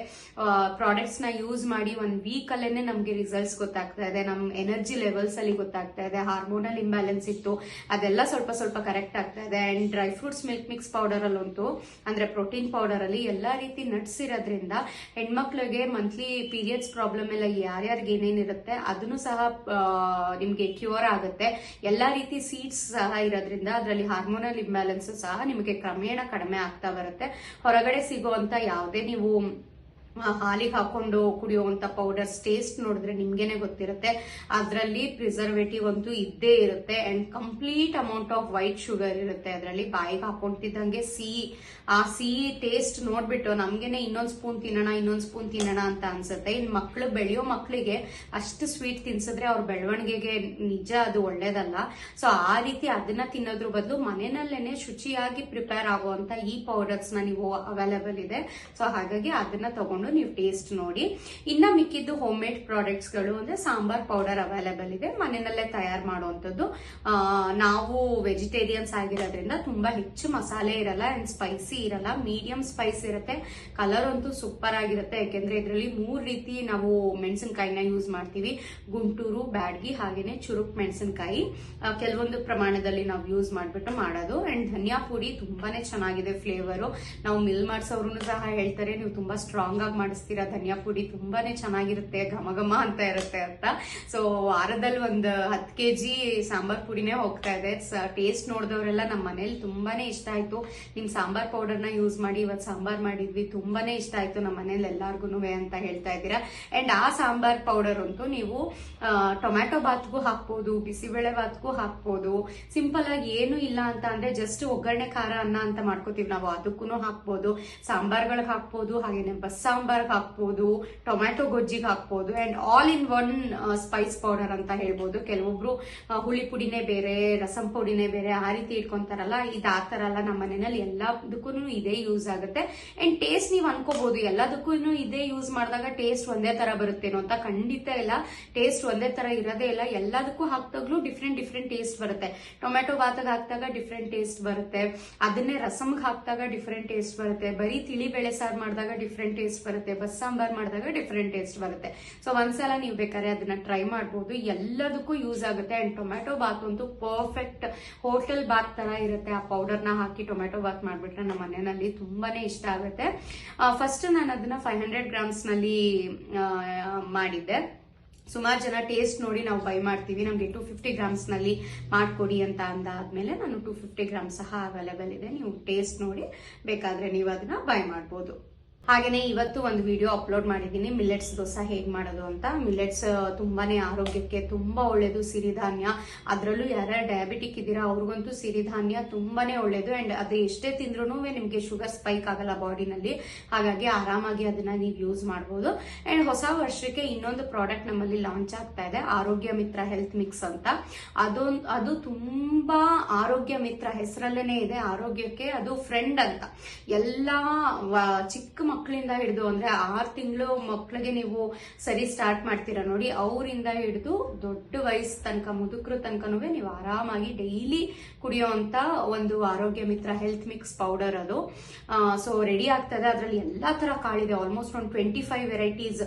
[SPEAKER 1] ಪ್ರಾಡಕ್ಟ್ಸ್ನ ಯೂಸ್ ಮಾಡಿ ಒಂದ್ ವೀಕ್ ಅಲ್ಲೇನೆ ನಮ್ಗೆ ರಿಸಲ್ಟ್ಸ್ ಗೊತ್ತಾಗ್ತಾ ಇದೆ. ನಮ್ ಎನರ್ಜಿ ಲೆವೆಲ್ಸ್ ಅಲ್ಲಿ ಗೊತ್ತಾಗ್ತಾ ಇದೆ. ಹಾರ್ಮೋನಲ್ ಇಂಬ್ಯಾಲೆನ್ಸ್ ಇತ್ತು. ಅದೆಲ್ಲ ಸ್ವಲ್ಪ ಸ್ವಲ್ಪ ಕರೆಕ್ಟ್ ಆಗ್ತಾ ಇದೆ. And dry fruits milk mix powder ಅಲ್ಲಂತೂ, ಅಂದ್ರೆ ಪ್ರೋಟೀನ್ ಪೌಡರ್ ಅಲ್ಲಿ ಎಲ್ಲಾ ರೀತಿ ನಟ್ಸ್ ಇರೋದ್ರಿಂದ ಹೆಣ್ಮಕ್ಳಿಗೆ ಮಂತ್ಲಿ ಪೀರಿಯಡ್ಸ್ ಪ್ರಾಬ್ಲಮ್ ಎಲ್ಲ ಯಾರ್ಯಾರಿಗೆ ಏನೇನಿರುತ್ತೆ, ಅದನ್ನು ಸಹ ನಿಮಗೆ ಕ್ಯೂರ್ ಆಗುತ್ತೆ. ಎಲ್ಲಾ ರೀತಿ ಸೀಡ್ಸ್ ಸಹ ಇರೋದ್ರಿಂದ ಅದರಲ್ಲಿ ಹಾರ್ಮೋನಲ್ ಇಂಬ್ಯಾಲೆನ್ಸ್ ಸಹ ನಿಮಗೆ ಕ್ರಮೇಣ ಕಡಿಮೆ ಆಗ್ತಾ ಬರುತ್ತೆ. ಹೊರಗಡೆ ಸಿಗುವಂತ ಯಾವುದೇ ನೀವು ಹಾಲಿಗೆ ಹಾಕೊಂಡು ಕುಡಿಯುವಂತ ಪೌಡರ್ಸ್ ಟೇಸ್ಟ್ ನೋಡಿದ್ರೆ ನಿಮ್ಗೇನೆ ಗೊತ್ತಿರುತ್ತೆ. ಅದರಲ್ಲಿ ಪ್ರಿಸರ್ವೇಟಿವ್ ಅಂತೂ ಇದ್ದೇ ಇರುತ್ತೆ and complete amount of white sugar ಇರುತ್ತೆ ಅದರಲ್ಲಿ. ಬಾಯಿಗೆ ಹಾಕೊಂಡಿದ್ದಂಗೆ ಸಿಹಿ. ಆ ಸಿಹಿ ಟೇಸ್ಟ್ ನೋಡ್ಬಿಟ್ಟು ನಮ್ಗೇನೆ ಇನ್ನೊಂದ್ ಸ್ಪೂನ್ ತಿನ್ನೋಣ, ಇನ್ನೊಂದ್ ಸ್ಪೂನ್ ತಿನ್ನೋಣ ಅಂತ ಅನ್ಸುತ್ತೆ. ಇನ್ ಮಕ್ಳು ಬೆಳೆಯೋ ಮಕ್ಳಿಗೆ ಅಷ್ಟು ಸ್ವೀಟ್ ತಿನ್ಸಿದ್ರೆ ಅವ್ರ ಬೆಳವಣಿಗೆಗೆ ನಿಜ ಅದು ಒಳ್ಳೇದಲ್ಲ. ಸೊ ಆ ರೀತಿ ಅದನ್ನ ತಿನ್ನೋದ್ರ ಬದಲು ಮನೆಯಲ್ಲೇನೆ ಶುಚಿಯಾಗಿ ಪ್ರಿಪೇರ್ ಆಗುವಂತ ಈ ಪೌಡರ್ಸ್ನ ನೀವು ಅವೈಲೇಬಲ್ ಇದೆ. ಸೊ ಹಾಗಾಗಿ ಅದನ್ನ ತಗೊಂಡು ನೀವು ಟೇಸ್ಟ್ ನೋಡಿ. ಇನ್ನ ಮಿಕ್ಕಿದ್ದು ಹೋಮ್ ಮೇಡ್ ಪ್ರಾಡಕ್ಟ್ಸ್ಗಳು ಅಂದ್ರೆ ಸಾಂಬಾರ್ ಪೌಡರ್ ಅವೈಲೇಬಲ್ ಇದೆ. ಮನೆಯಲ್ಲೇ ತಯಾರು ಮಾಡುವಂತದ್ದು ನಾವು ವೆಜಿಟೇರಿಯನ್ಸ್ ಆಗಿರೋದ್ರಿಂದ ತುಂಬಾ ಹೆಚ್ಚು ಮಸಾಲೆ ಇರಲ್ಲ ಅಂಡ್ ಸ್ಪೈಸಿ ಇರಲ್ಲ. ಮೀಡಿಯಂ ಸ್ಪೈಸ್ ಇರುತ್ತೆ. ಕಲರ್ ಅಂತೂ ಸೂಪರ್ ಆಗಿರುತ್ತೆ. ಯಾಕೆಂದ್ರೆ ಇದರಲ್ಲಿ ಮೂರ್ ರೀತಿ ನಾವು ಮೆಣಸಿನಕಾಯಿನ ಯೂಸ್ ಮಾಡ್ತೀವಿ. ಗುಂಟೂರು, ಬ್ಯಾಡ್ಗಿ ಹಾಗೇನೆ ಚುರುಕ್ ಮೆಣಸಿನಕಾಯಿ. ಕೆಲವೊಂದು ಪ್ರಮಾಣದಲ್ಲಿ ನಾವು ಯೂಸ್ ಮಾಡ್ಬಿಟ್ಟು ಮಾಡೋದು. ಅಂಡ್ ಧನಿಯಾ ಪುಡಿ ತುಂಬಾನೇ ಚೆನ್ನಾಗಿದೆ ಫ್ಲೇವರು ನಾವು ಮಿಲ್ ಮಾಡ್ಸೋರು ಸಹ ಹೇಳ್ತಾರೆ, ನೀವು ತುಂಬಾ ಸ್ಟ್ರಾಂಗ್ ಆಗಿ ಮಾಡಿಸ್ತೀರಾ? ಧನಿಯಾ ಪುಡಿ ತುಂಬಾನೇ ಚೆನ್ನಾಗಿರುತ್ತೆ, ಘಮ ಘಮ ಅಂತ ಇರುತ್ತೆ ಅಂತ. ಸೊ ವಾರದಲ್ಲಿ ಒಂದು ಹತ್ತು ಕೆ ಜಿ ಸಾಂಬಾರ್ ಪುಡಿನೇ ಹೋಗ್ತಾ ಇದೆ. ಟೇಸ್ಟ್ ನೋಡಿದವರೆಲ್ಲ ನಮ್ಮ ಮನೇಲಿ ತುಂಬಾನೇ ಇಷ್ಟ ಆಯ್ತು. ನಿಮ್ ಸಾಂಬಾರ್ ಪೌಡರ್ನ ಯೂಸ್ ಮಾಡಿ ಇವತ್ತು ಸಾಂಬಾರ್ ಮಾಡಿದ್ವಿ, ತುಂಬಾನೇ ಇಷ್ಟ ಆಯ್ತು ನಮ್ಮ ಮನೇಲಿ ಎಲ್ಲಾರ್ಗು ಅಂತ ಹೇಳ್ತಾ ಇದ್ದೀರಾ. ಅಂಡ್ ಆ ಸಾಂಬಾರ್ ಪೌಡರ್ ಅಂತೂ ನೀವು ಟೊಮ್ಯಾಟೊ ಬಾತ್ಗೂ ಹಾಕ್ಬೋದು, ಬಿಸಿಬೇಳೆ ಬಾತ್ಗೂ ಹಾಕ್ಬೋದು. ಸಿಂಪಲ್ ಆಗಿ ಏನು ಇಲ್ಲ ಅಂತ ಅಂದ್ರೆ ಜಸ್ಟ್ ಒಗ್ಗರಣೆ ಖಾರ ಅನ್ನ ಅಂತ ಮಾಡ್ಕೋತೀವಿ ನಾವು. ಅದಕ್ಕೂ ಹಾಕ್ಬೋದು. ಸಾಂಬಾರ್ಗಳಿಗೆ ಹಾಕ್ಬೋದು, ಹಾಗೇನೆ ಬಸ್ ಸಾಂಬಾರ್ಗೆ ಹಾಕ್ಬೋದು, ಟೊಮ್ಯಾಟೊ ಗೊಜ್ಜಿಗೆ ಹಾಕ್ಬೋದು and all in one spice powder ಅಂತ ಹೇಳ್ಬೋದು. ಕೆಲವೊಬ್ರು ಹುಳಿ ಪುಡಿನೇ ಬೇರೆ, ರಸಂ ಪುಡಿನೇ ಬೇರೆ, ಆ ರೀತಿ ಇಟ್ಕೊಂತಾರಲ್ಲ, ಇದು ಆ ಥರ ಅಲ್ಲ ನಮ್ಮ ಮನೆಯಲ್ಲಿ ಎಲ್ಲದಕ್ಕೂ ಇದೇ ಯೂಸ್ ಆಗುತ್ತೆ. ಅಂಡ್ ಟೇಸ್ಟ್ ನೀವು ಅನ್ಕೋಬಹುದು ಎಲ್ಲದಕ್ಕೂ ಇದೇ ಯೂಸ್ ಮಾಡಿದಾಗ ಟೇಸ್ಟ್ ಒಂದೇ ತರ ಬರುತ್ತೇನೋ ಅಂತ ಖಂಡಿತ ಇಲ್ಲ. ಟೇಸ್ಟ್ ಒಂದೇ ತರ ಇರೋದೇ ಇಲ್ಲ, ಎಲ್ಲದಕ್ಕೂ ಹಾಕ್ದಾಗ್ಲೂ ಡಿಫ್ರೆಂಟ್ ಡಿಫ್ರೆಂಟ್ ಟೇಸ್ಟ್ ಬರುತ್ತೆ. ಟೊಮ್ಯಾಟೊ ಬಾತಗ್ ಹಾಕ್ದಾಗ ಡಿಫ್ರೆಂಟ್ ಟೇಸ್ಟ್ ಬರುತ್ತೆ. ಅದನ್ನೇ ರಸಮ್ಗೆ ಹಾಕ್ದಾಗ ಡಿಫ್ರೆಂಟ್ ಟೇಸ್ಟ್ ಬರುತ್ತೆ. ಬರೀ ತಿಳಿ ಬೇಳೆ ಸಾರು ಮಾಡಿದಾಗ ಡಿಫ್ರೆಂಟ್ ಟೇಸ್ಟ್ ಬರುತ್ತೆ. ಬಸ್ ಸಾಂಬಾರ್ ಮಾಡಿದಾಗ ಡಿಫ್ರೆಂಟ್ ಟೇಸ್ಟ್ ಬರುತ್ತೆ. ಸೊ ಒಂದ್ಸಲ ನೀವು ಬೇಕಾದ್ರೆ ಅದನ್ನ ಟ್ರೈ ಮಾಡ್ಬೋದು. ಎಲ್ಲದಕ್ಕೂ ಯೂಸ್ ಆಗುತ್ತೆ. ಅಂಡ್ ಟೊಮ್ಯಾಟೊ ಬಾತ್ ಅಂತೂ ಪರ್ಫೆಕ್ಟ್ ಹೋಟೆಲ್ ಬಾತ್ ತರ ಇರುತ್ತೆ. ಆ ಪೌಡರ್ನ ಹಾಕಿ ಟೊಮ್ಯಾಟೊ ಬಾತ್ ಮಾಡ್ಬಿಟ್ರೆ ನಮ್ಮ ಮನೆಯಲ್ಲಿ ತುಂಬಾನೇ ಇಷ್ಟ ಆಗುತ್ತೆ. ಫಸ್ಟ್ ನಾನು ಅದನ್ನ ಫೈವ್ ಹಂಡ್ರೆಡ್ ಗ್ರಾಮ್ಸ್ನಲ್ಲಿ ಮಾಡಿದ್ದೆ. ಸುಮಾರು ಜನ ಟೇಸ್ಟ್ ನೋಡಿ ನಾವು ಬೈ ಮಾಡ್ತೀವಿ. ನಮಗೆ ಟೂ ಫಿಫ್ಟಿ ಗ್ರಾಮ್ಸ್ನಲ್ಲಿ ಮಾಡ್ಕೊಡಿ ಅಂತ ಅಂದಾದ್ಮೇಲೆ ನಾನು ಟೂ ಫಿಫ್ಟಿ ಗ್ರಾಮ್ ಸಹ ಅವೈಲೇಬಲ್ ಇದೆ. ನೀವು ಟೇಸ್ಟ್ ನೋಡಿ ಬೇಕಾದ್ರೆ ನೀವು ಅದನ್ನ ಬೈ ಮಾಡ್ಬೋದು. ಹಾಗೇನೆ ಇವತ್ತು ಒಂದು ವಿಡಿಯೋ ಅಪ್ಲೋಡ್ ಮಾಡಿದ್ದೀನಿ. ಮಿಲೆಟ್ಸ್ ದೋಸೆ ಹೇಗೆ ಮಾಡೋದು ಅಂತ. ಮಿಲೆಟ್ಸ್ ತುಂಬಾನೇ ಆರೋಗ್ಯಕ್ಕೆ ತುಂಬಾ ಒಳ್ಳೆಯದು ಸಿರಿಧಾನ್ಯ ಅದರಲ್ಲೂ ಯಾರ್ಯಾರು ಡಯಾಬಿಟಿಕ್ ಇದ್ದೀರಾ, ಅವ್ರಿಗಂತೂ ಸಿರಿಧಾನ್ಯ ತುಂಬಾನೇ ಒಳ್ಳೇದು. ಅಂಡ್ ಅದು ಎಷ್ಟೇ ತಿಂದ್ರೂ ನಿಮಗೆ ಶುಗರ್ ಸ್ಪೈಕ್ ಆಗಲ್ಲ ಬಾಡಿನಲ್ಲಿ ಹಾಗಾಗಿ ಆರಾಮಾಗಿ ಅದನ್ನ ನೀವು ಯೂಸ್ ಮಾಡ್ಬೋದು. ಅಂಡ್ ಹೊಸ ವರ್ಷಕ್ಕೆ ಇನ್ನೊಂದು ಪ್ರಾಡಕ್ಟ್ ನಮ್ಮಲ್ಲಿ ಲಾಂಚ್ ಆಗ್ತಾ ಇದೆ. ಆರೋಗ್ಯ ಮಿತ್ರ ಹೆಲ್ತ್ ಮಿಕ್ಸ್ ಅಂತ. ಅದೊಂದು, ಅದು ತುಂಬಾ ಆರೋಗ್ಯ ಮಿತ್ರ ಹೆಸರಲ್ಲೇ ಇದೆ. ಆರೋಗ್ಯಕ್ಕೆ ಅದು ಫ್ರೆಂಡ್ ಅಂತ. ಎಲ್ಲಾ ಚಿಕ್ಕ ಮಕ್ಕಳಿಂದ ಹಿಡಿದು, ಅಂದ್ರೆ ಆರು ತಿಂಗಳು ಮಕ್ಕಳಿಗೆ ನೀವು ಸರಿ ಸ್ಟಾರ್ಟ್ ಮಾಡ್ತೀರಾ ನೋಡಿ, ಅವರಿಂದ ಹಿಡಿದು ದೊಡ್ಡ ವಯಸ್ಸು ತನಕ, ಮುದುಕರು ತನಕನೂ ನೀವು ಆರಾಮಾಗಿ ಡೈಲಿ ಕುಡಿಯೋಂತ ಒಂದು Arogya Mitra health mix powder ಅದು. ಸೊ ರೆಡಿ ಆಗ್ತದೆ. ಅದರಲ್ಲಿ ಎಲ್ಲಾ ತರ ಕಾಳಿದೆ. ಆಲ್ಮೋಸ್ಟ್ ಒಂದು ಟ್ವೆಂಟಿ ಫೈವ್ ವೆರೈಟೀಸ್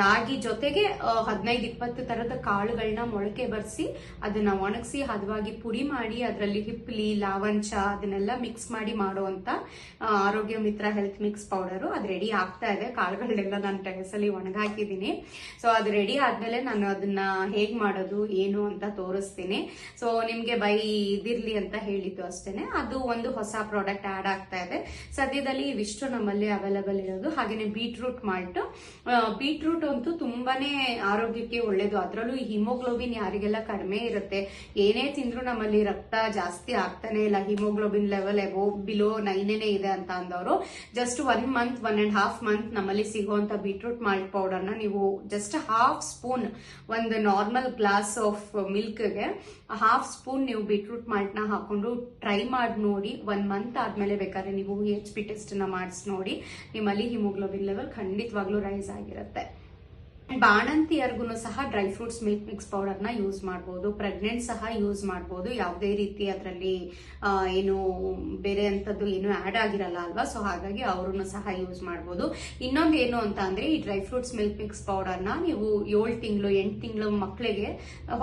[SPEAKER 1] ರಾಗಿ ಜೊತೆಗೆ ಹದಿನೈದು, ಇಪ್ಪತ್ತು ತರದ ಕಾಳುಗಳನ್ನ ಮೊಳಕೆ ಬರೆಸಿ, ಅದನ್ನ ಒಣಗಿಸಿ, ಹದವಾಗಿ ಪುಡಿ ಮಾಡಿ, ಅದರಲ್ಲಿ ಹಿಪ್ಲಿ, ಲಾವಂಚ ಅದನ್ನೆಲ್ಲ ಮಿಕ್ಸ್ ಮಾಡಿ ಮಾಡುವಂತ Arogya Mitra health mix powder ಅದು ರೆಡಿ ಆಗ್ತಾ ಇದೆ. ಕಾಳುಗಳನ್ನೆಲ್ಲ ನಾನು ಟೆರೆಸಲ್ಲಿ ಒಣಗಾಕಿದ್ದೀನಿ. ಸೊ ಅದು ರೆಡಿ ಆದ್ಮೇಲೆ ನಾನು ಅದನ್ನ ಹೇಗ್ ಮಾಡೋದು, ಏನು ಅಂತ ತೋರಿಸ್ತೀನಿ. ಸೊ ನಿಮ್ಗೆ ಬೈ ಇದಿರ್ಲಿ ಅಂತ ಹೇಳಿದ್ದು ಅಷ್ಟೇನೆ. ಅದು ಒಂದು ಹೊಸ ಪ್ರಾಡಕ್ಟ್ ಆಡ್ ಆಗ್ತಾ ಇದೆ. ಸದ್ಯದಲ್ಲಿ ಇವಿಷ್ಟು ನಮ್ಮಲ್ಲಿ ಅವೈಲೇಬಲ್ ಇರೋದು ಹಾಗೇನೆ ಬೀಟ್ರೂಟ್ ಮಾಲ್ಟ್ ಬೀಟ್ರೂಟ್ ಅಂತೂ ತುಂಬಾನೇ ಆರೋಗ್ಯಕ್ಕೆ ಒಳ್ಳೇದು. ಅದರಲ್ಲೂ ಹಿಮೋಗ್ಲೋಬಿನ್ ಯಾರಿಗೆಲ್ಲ ಕಡಿಮೆ ಇರುತ್ತೆ. ಏನೇ ತಿಂದ್ರು ನಮ್ಮಲ್ಲಿ ರಕ್ತ ಜಾಸ್ತಿ ಆಗ್ತಾನೆ ಇಲ್ಲ. ಹಿಮೋಗ್ಲೋಬಿನ್ ಲೆವೆಲ್ ಎಬೋ ಬಿಲೋ ನೈನೇನೆ ಇದೆ ಅಂತ ಅಂದವರು. Just one month one and half month ನಮ್ಮಲ್ಲಿ ಸಿಗುವಂತ ಬೀಟ್ರೂಟ್ ಮಾಲ್ಟ್ ಪೌಡರ್ನ ನೀವು ಜಸ್ಟ್ ಹಾಫ್ ಸ್ಪೂನ್ ಒಂದು ನಾರ್ಮಲ್ ಗ್ಲಾಸ್ ಆಫ್ ಮಿಲ್ಕ್ಗೆ ಹಾಫ್ ಸ್ಪೂನ್ ನೀವು ಬೀಟ್ರೂಟ್ ಮಾಲ್ಟ್ನ ಹಾಕೊಂಡು ಟ್ರೈ ಮಾಡಿ ನೋಡಿ. ಒನ್ ಮಂತ್ ಆದ್ಮೇಲೆ ಬೇಕಾದ್ರೆ ನೀವು ಎಚ್ ಪಿ ಟೆಸ್ಟ್ನ ಮಾಡಿಸಿ ನೋಡಿ. ನಿಮ್ಮಲ್ಲಿ ಹಿಮೋಗ್ಲೋಬಿನ್ ಲೆವೆಲ್ ಖಂಡಿತವಾಗ್ಲೂ ರೈಸ್ ಆಗಿರುತ್ತೆ. ಬಾಣಂತಿಯರ್ಗು ಸಹ ಡ್ರೈ ಫ್ರೂಟ್ಸ್ ಮಿಲ್ಕ್ ಮಿಕ್ಸ್ ಪೌಡರ್ನ ಯೂಸ್ ಮಾಡ್ಬೋದು. ಪ್ರೆಗ್ನೆಂಟ್ ಸಹ ಯೂಸ್ ಮಾಡ್ಬೋದು. ಯಾವುದೇ ರೀತಿ ಅದರಲ್ಲಿ ಏನು ಬೇರೆ ಅಂಥದ್ದು ಏನು ಆ್ಯಡ್ ಆಗಿರಲ್ಲ ಅಲ್ವಾ? ಸೊ, ಹಾಗಾಗಿ ಅವ್ರನ್ನು ಸಹ ಯೂಸ್ ಮಾಡ್ಬೋದು. ಇನ್ನೊಂದು ಏನು ಅಂತ ಅಂದರೆ, ಈ ಡ್ರೈ ಫ್ರೂಟ್ಸ್ ಮಿಲ್ಕ್ ಮಿಕ್ಸ್ ಪೌಡರ್ನ ನೀವು ಏಳು ತಿಂಗಳು, ಎಂಟು ತಿಂಗಳು ಮಕ್ಕಳಿಗೆ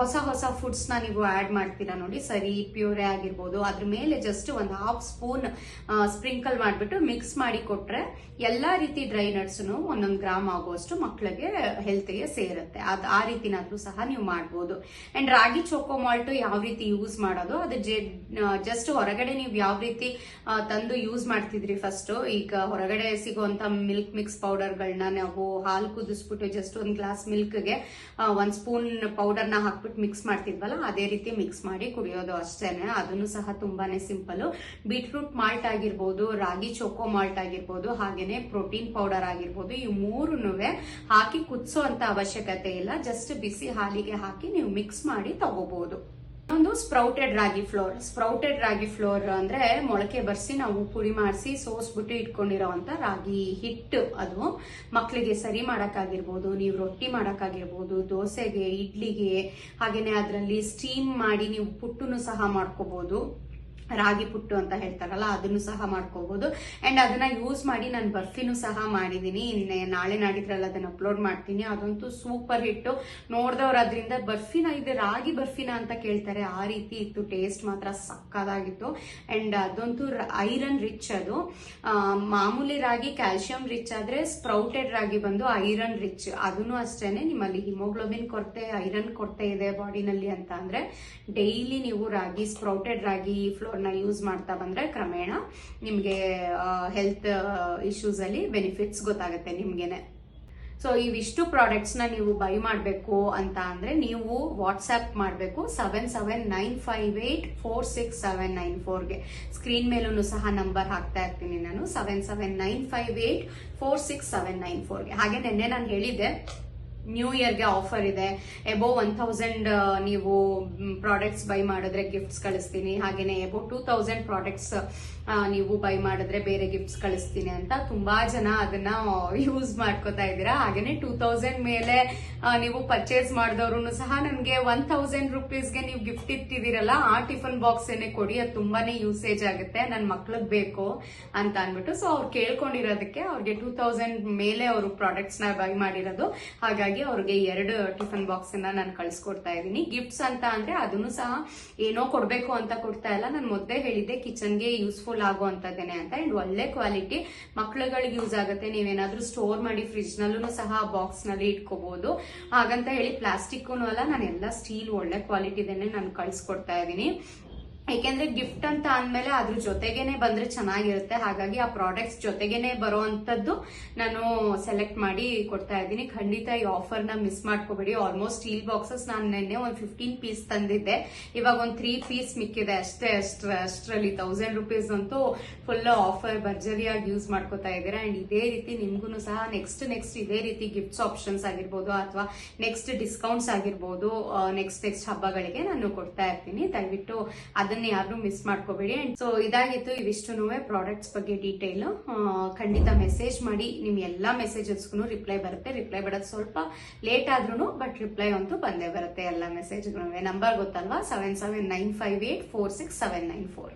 [SPEAKER 1] ಹೊಸ ಹೊಸ ಫುಡ್ಸ್ನ ನೀವು ಆ್ಯಡ್ ಮಾಡ್ತೀರಾ ನೋಡಿ, ಸರಿ, ಪ್ಯೂರೇ ಆಗಿರ್ಬೋದು. ಅದ್ರ ಮೇಲೆ ಜಸ್ಟ್ ಒಂದು ಹಾಫ್ ಸ್ಪೂನ್ ಸ್ಪ್ರಿಂಕಲ್ ಮಾಡಿಬಿಟ್ಟು ಮಿಕ್ಸ್ ಮಾಡಿ ಕೊಟ್ರೆ ಎಲ್ಲಾ ರೀತಿ ಡ್ರೈ ನಟ್ಸ್ನು ಒಂದೊಂದು ಗ್ರಾಮ್ ಆಗುವಷ್ಟು ಮಕ್ಕಳಿಗೆ ಹೆಲ್ತ್ಗೆ ಸೇರುತ್ತೆ. ಅದು ಆ ರೀತಿನಾದ್ರೂ ಸಹ ನೀವು ಮಾಡ್ಬೋದು. ಅಂಡ್ ರಾಗಿ ಚೋಕೋ ಮಾಲ್ಟ್ ಯಾವ ರೀತಿ ಯೂಸ್ ಮಾಡೋದು? ಅದು ಜಸ್ಟ್ ಹೊರಗಡೆ ನೀವು ಯಾವ ರೀತಿ ತಂದು ಯೂಸ್ ಮಾಡ್ತಿದ್ರಿ ಫಸ್ಟ್ ಈಗ ಹೊರಗಡೆ ಸಿಗುವಂತ ಮಿಲ್ಕ್ ಮಿಕ್ಸ್ ಪೌಡರ್ಗಳನ್ನ ನಾವು ಹಾಲು ಕುದಿಸ್ಬಿಟ್ಟು ಜಸ್ಟ್ ಒಂದು ಗ್ಲಾಸ್ ಮಿಲ್ಕ್ಗೆ ಒಂದ್ ಸ್ಪೂನ್ ಪೌಡರ್ನ ಹಾಕ್ಬಿಟ್ಟು ಮಿಕ್ಸ್ ಮಾಡ್ತಿದ್ವಲ್ಲ, ಅದೇ ರೀತಿ ಮಿಕ್ಸ್ ಮಾಡಿ ಕುಡಿಯೋದು ಅಷ್ಟೇನೆ. ಅದನ್ನು ಸಹ ತುಂಬಾನೇ ಸಿಂಪಲ್ ಬೀಟ್ರೂಟ್ ಮಾಲ್ಟ್ ಆಗಿರ್ಬೋದು, ರಾಗಿ ಚೋಕೋ ಮಾಲ್ಟ್ ಆಗಿರ್ಬೋದು, ಹಾಗೇನೆ ಪ್ರೋಟೀನ್ ಪೌಡರ್ ಆಗಿರ್ಬೋದು, ಈ ಮೂರುನುವೆ ಹಾಕಿ ಕುದಿಸೋ ಅಂತ ಅವಶ್ಯಕತೆ ಇಲ್ಲ. ಜಸ್ಟ್ ಬಿಸಿ ಹಾಲಿಗೆ ಹಾಕಿ ನೀವು ಮಿಕ್ಸ್ ಮಾಡಿ ತಗೋಬಹುದು ಒಂದು sprouted ragi flour sprouted ragi flour ಅಂದ್ರೆ ಮೊಳಕೆ ಬರ್ಸಿ ನಾವು ಪುಡಿ ಮಾಡಿಸಿ ಸೋಸ್ಬಿಟ್ಟು ಇಟ್ಕೊಂಡಿರೋಂತ ರಾಗಿ ಹಿಟ್ಟು ಅದು. ಮಕ್ಕಳಿಗೆ ಸರಿ ಮಾಡೋಕ್ಕಾಗಿರ್ಬೋದು, ನೀವು ರೊಟ್ಟಿ ಮಾಡೋಕ್ಕಾಗಿರ್ಬೋದು, ದೋಸೆಗೆ, ಇಡ್ಲಿಗೆ, ಹಾಗೇನೆ ಅದರಲ್ಲಿ ಸ್ಟೀಮ್ ಮಾಡಿ ನೀವು ಪುಟ್ಟುನು ಸಹ ಮಾಡ್ಕೋಬಹುದು ರಾಗಿ ಪುಟ್ಟು ಅಂತ ಹೇಳ್ತಾರಲ್ಲ, ಅದನ್ನು ಸಹ ಮಾಡ್ಕೋಬಹುದು ಅಂಡ್ ಅದನ್ನ ಯೂಸ್ ಮಾಡಿ ನಾನು ಬರ್ಫಿನೂ ಸಹ ಮಾಡಿದೀನಿ. ಇನ್ನೇ ನಾಳೆ ನಾಡಿದ್ರಲ್ಲಿ ಅದನ್ನ ಅಪ್ಲೋಡ್ ಮಾಡ್ತೀನಿ. ಅದಂತೂ ಸೂಪರ್ ಹಿಟ್ಟು ನೋಡ್ದವ್ರು ಅದರಿಂದ ಬರ್ಫಿನ, ಇದೆ ರಾಗಿ ಬರ್ಫಿನ ಅಂತ ಕೇಳ್ತಾರೆ, ಆ ರೀತಿ ಇತ್ತು. ಟೇಸ್ಟ್ ಮಾತ್ರ ಸಕ್ಕದಾಗಿತ್ತು. ಅಂಡ್ ಅದಂತೂ ಐರನ್ ರಿಚ್ ಅದು. ಮಾಮೂಲಿ ರಾಗಿ ಕ್ಯಾಲ್ಸಿಯಂ ರಿಚ್ ಆದ್ರೆ ಸ್ಪ್ರೌಟೆಡ್ ರಾಗಿ ಬಂದು ಐರನ್ ರಿಚ್ ಅದನ್ನು ಅಷ್ಟೇನೆ ನಿಮ್ಮಲ್ಲಿ ಹಿಮೋಗ್ಲೋಬಿನ್ ಕೊರತೆ, ಐರನ್ ಕೊರತೆ ಇದೆ ಬಾಡಿನಲ್ಲಿ ಅಂತ ಅಂದ್ರೆ ಡೈಲಿ ನೀವು ರಾಗಿ ಸ್ಪ್ರೌಟೆಡ್ ರಾಗಿ ಫ್ಲೋರ್ನ ಯೂಸ್ ಮಾಡ್ತಾ ಬಂದ್ರೆ ಕ್ರಮೇಣ ನಿಮಗೆ ಹೆಲ್ತ್ ಇಶ್ಯೂಸ್ ಅಲ್ಲಿ ಬೆನಿಫಿಟ್ಸ್ ಗೊತ್ತಾಗುತ್ತೆ ನಿಮಗೇನೆ. ಸೊ ಇವಿಷ್ಟು ಪ್ರಾಡಕ್ಟ್ಸ್ನ ನೀವು ಬೈ ಮಾಡಬೇಕು ಅಂತ ಅಂದರೆ ನೀವು ವಾಟ್ಸ್ಆ್ಯಪ್ ಮಾಡಬೇಕು seven seven nine five eight four six seven nine ಫೋರ್ಗೆ screen ಮೇಲೂ ಸಹ ನಂಬರ್ ಹಾಕ್ತಾ ಇರ್ತೀನಿ ನಾನು seven seven nine five eight four six seven nine ಫೋರ್ಗೆ ಹಾಗೆ ನಿನ್ನೆ ನಾನು ಹೇಳಿದ್ದೆ ನ್ಯೂ ಇಯರ್ಗೆ ಆಫರ್ ಇದೆ. ಎಬೋ ಒನ್ ಥೌಸಂಡ್ ನೀವು ಪ್ರಾಡಕ್ಟ್ಸ್ ಬೈ ಮಾಡಿದ್ರೆ ಗಿಫ್ಟ್ಸ್ ಕಳಿಸ್ತೀನಿ. ಹಾಗೇನೆ ಎಬೋ ಟೂ ತೌಸಂಡ್ ಪ್ರಾಡಕ್ಟ್ಸ್ ನೀವು ಬೈ ಮಾಡಿದ್ರೆ ಬೇರೆ ಗಿಫ್ಟ್ಸ್ ಕಳಿಸ್ತೀನಿ ಅಂತ ತುಂಬಾ ಜನ ಅದನ್ನ ಯೂಸ್ ಮಾಡ್ಕೋತಾ ಇದ್ದೀರಾ. ಹಾಗೇನೆ ಟೂ ತೌಸಂಡ್ ಮೇಲೆ ನೀವು ಪರ್ಚೇಸ್ ಮಾಡಿದವ್ರು ಸಹ ನನಗೆ ಒನ್ ತೌಸಂಡ್ ರುಪೀಸ್ಗೆ ನೀವು ಗಿಫ್ಟ್ ಇಟ್ಟಿದ್ದೀರಲ್ಲ, ಆ ಟಿಫನ್ ಬಾಕ್ಸ್ ಏನೇ ಕೊಡಿ, ಅದು ತುಂಬಾನೇ ಯೂಸೇಜ್ ಆಗುತ್ತೆ. ನನ್ನ ಮಕ್ಳಿಗೆ ಬೇಕು ಅಂತ ಅಂದ್ಬಿಟ್ಟು. ಸೊ ಅವ್ರು ಕೇಳ್ಕೊಂಡಿರೋದಕ್ಕೆ ಅವ್ರಿಗೆ ಟೂ ತೌಸಂಡ್ ಮೇಲೆ ಅವರು ಪ್ರಾಡಕ್ಟ್ಸ್ನ ಬೈ ಮಾಡಿರೋದು. ಹಾಗಾಗಿ ಅವ್ರಿಗೆ ಎರಡು ಟಿಫನ್ ಬಾಕ್ಸ್ ನಾನು ಕಳ್ಸಿಕೊಡ್ತಾ ಇದ್ದೀನಿ. ಗಿಫ್ಟ್ಸ್ ಅಂತ ಅಂದ್ರೆ ಅದನ್ನು ಸಹ ಏನೋ ಕೊಡ್ಬೇಕು ಅಂತ ಕೊಡ್ತಾ ಇಲ್ಲ. ನಾನು ಮೊದಲೇ ಹೇಳಿದ್ದೆ ಕಿಚನ್ಗೆ ಯೂಸ್ಫುಲ್ ಆಗುವಂತದ್ದೇನೆ ಅಂತ. ಅಂಡ್ ಒಳ್ಳೆ ಕ್ವಾಲಿಟಿ ಮಕ್ಳುಗಳಿಗೆ ಯೂಸ್ ಆಗುತ್ತೆ. ನೀವೇನಾದ್ರೂ ಸ್ಟೋರ್ ಮಾಡಿ ಫ್ರಿಜ್ ನಲ್ಲೂ ಸಹ ಬಾಕ್ಸ್ನಲ್ಲಿ ಇಟ್ಕೋಬಹುದು ಹಾಗಂತ ಹೇಳಿ ಪ್ಲಾಸ್ಟಿಕ್ ಅಲ್ಲ ನಾನು ಎಲ್ಲ ಸ್ಟೀಲ್ ಒಳ್ಳೆ ಕ್ವಾಲಿಟಿದೇನೆ ನಾನು ಕಳ್ಸಿಕೊಡ್ತಾ ಇದ್ದೀನಿ. ಏಕೆಂದ್ರೆ ಗಿಫ್ಟ್ ಅಂತ ಅಂದಮೇಲೆ ಅದ್ರ ಜೊತೆಗೇನೆ ಬಂದ್ರೆ ಚೆನ್ನಾಗಿರುತ್ತೆ. ಹಾಗಾಗಿ ಆ ಪ್ರಾಡಕ್ಟ್ಸ್ ಜೊತೆಗೇನೆ ಬರುವಂತದ್ದು ನಾನು ಸೆಲೆಕ್ಟ್ ಮಾಡಿ ಕೊಡ್ತಾ ಇದ್ದೀನಿ. ಖಂಡಿತ ಈ ಆಫರ್ನ ಮಿಸ್ ಮಾಡ್ಕೋಬೇಡಿ. ಆಲ್ಮೋಸ್ಟ್ ಸ್ಟೀಲ್ ಬಾಕ್ಸಸ್ ನಾನು ನಿನ್ನೆ ಒಂದು ಫಿಫ್ಟೀನ್ ಪೀಸ್ ತಂದಿದ್ದೆ. ಇವಾಗ ಒಂದು ತ್ರೀ ಪೀಸ್ ಮಿಕ್ಕಿದೆ. ಅಷ್ಟೇ, ಅಷ್ಟ್ರ, ಅಷ್ಟರಲ್ಲಿ ತೌಸಂಡ್ ರುಪೀಸ್ ಅಂತೂ ಫುಲ್ ಆಫರ್ ಭರ್ಜರಿಯಾಗಿ ಯೂಸ್ ಮಾಡ್ಕೋತಾ ಇದ್ದೀರಾ. ಅಂಡ್ ಇದೇ ರೀತಿ ನಿಮ್ಗೂ ಸಹ ನೆಕ್ಸ್ಟ್ ನೆಕ್ಸ್ಟ್ ಇದೇ ರೀತಿ ಗಿಫ್ಟ್ಸ್ ಆಪ್ಷನ್ಸ್ ಆಗಿರ್ಬೋದು ಅಥವಾ ನೆಕ್ಸ್ಟ್ ಡಿಸ್ಕೌಂಟ್ಸ್ ಆಗಿರ್ಬೋದು ನೆಕ್ಸ್ಟ್ ನೆಕ್ಸ್ಟ್ ಹಬ್ಬಗಳಿಗೆ ನಾನು ಕೊಡ್ತಾ ಇರ್ತೀನಿ. ದಯವಿಟ್ಟು ಅದನ್ನ ಯಾರು ಮಿಸ್ ಮಾಡ್ಕೋಬೇಡಿ. ಅಂಡ್ ಸೊ ಇದಾಗಿತ್ತು ಇವಿಷ್ಟು ಪ್ರಾಡಕ್ಟ್ಸ್ ಬಗ್ಗೆ ಡೀಟೇಲ್ ಖಂಡಿತ ಮೆಸೇಜ್ ಮಾಡಿ. ನಿಮ್ ಎಲ್ಲಾ ಮೆಸೇಜಸ್ಗೂ ರಿಪ್ಲೈ ಬರುತ್ತೆ. ರಿಪ್ಲೈ ಬರೋದು ಸ್ವಲ್ಪ ಲೇಟ್ ಆದ್ರೂ ಬಟ್ ರಿಪ್ಲೈ ಅಂತೂ ಬಂದೇ ಬರುತ್ತೆ ಎಲ್ಲ ಮೆಸೇಜ್ಗಳು ನಂಬರ್ ಗೊತ್ತಲ್ವಾ? Seven seven nine five eight four six seven nine four